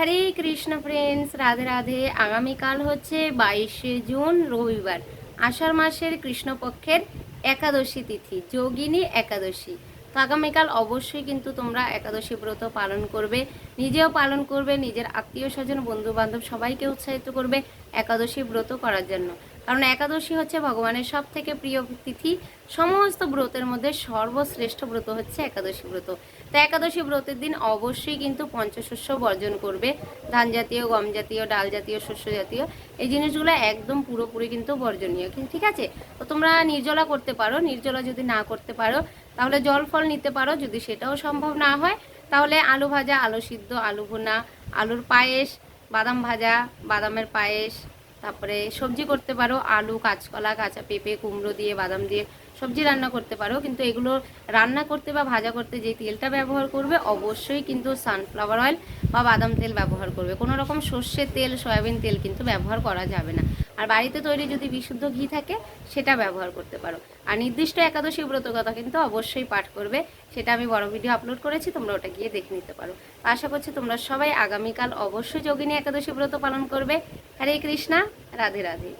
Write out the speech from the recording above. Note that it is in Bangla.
হরে কৃষ্ণ ফ্রেন্ডস রাধে রাধে। আগামীকাল হচ্ছে বাইশে জুন, রবিবার। আষাঢ় মাসের কৃষ্ণপক্ষের একাদশী তিথি, যোগিনী একাদশী। তো আগামীকাল অবশ্যই কিন্তু তোমরা একাদশী ব্রত পালন করবে, নিজেও পালন করবে, নিজের আত্মীয় স্বজন বন্ধুবান্ধব সবাইকে উৎসাহিত করবে একাদশী ব্রত করার জন্য। কারণ একাদশী হচ্ছে ভগবানের সব থেকে প্রিয় তিথি। সমস্ত ব্রতের মধ্যে সর্বশ্রেষ্ঠ ব্রত হচ্ছে একাদশী ব্রত। তো একাদশী ব্রতের দিন অবশ্যই কিন্তু পঞ্চশস্য বর্জন করবে। ধান জাতীয়, গম জাতীয়, ডাল জাতীয়, শস্য জাতীয়। এই জিনিসগুলো একদম পুরোপুরি কিন্তু বর্জনীয়। কিন্তু ঠিক আছে? তো তোমরা নির্জলা করতে পারো। নির্জলা যদি না করতে পারো, তাহলে জল ফল নিতে পারো। যদি সেটাও সম্ভব না হয়, তাহলে আলু ভাজা, আলু সিদ্ধ, আলু ভুনা, আলুর পায়েস, বাদাম ভাজা, বাদামের পায়েস তারপরে সবজি করতে পারো, আলু, কাঁচকলা, কাঁচা পেঁপে, কুমড়ো দিয়ে, বাদাম দিয়ে সবজি রান্না করতে পারো। কিন্তু এগুলো রান্না করতে বা ভাজা করতে যে তেলটা ব্যবহার করবে, অবশ্যই কিন্তু সানফ্লাওয়ার অয়েল বা বাদাম তেল ব্যবহার করবে। কোনো রকম সর্ষের তেল, সয়াবিন তেল কিন্তু ব্যবহার করা যাবে না। আর বাড়িতে তৈরি যদি বিশুদ্ধ ঘি থাকে, সেটা ব্যবহার করতে পারো। আর নির্দিষ্ট একাদশী ব্রত কথা কিন্তু অবশ্যই পাঠ করবে। সেটা আমি বড় ভিডিও আপলোড করেছি, তোমরা ওটা গিয়ে দেখে নিতে পারো। আশা করছি তোমরা সবাই আগামীকাল অবশ্যই যোগিনী একাদশী ব্রত পালন করবে। হরে কৃষ্ণা, রাধে রাধে।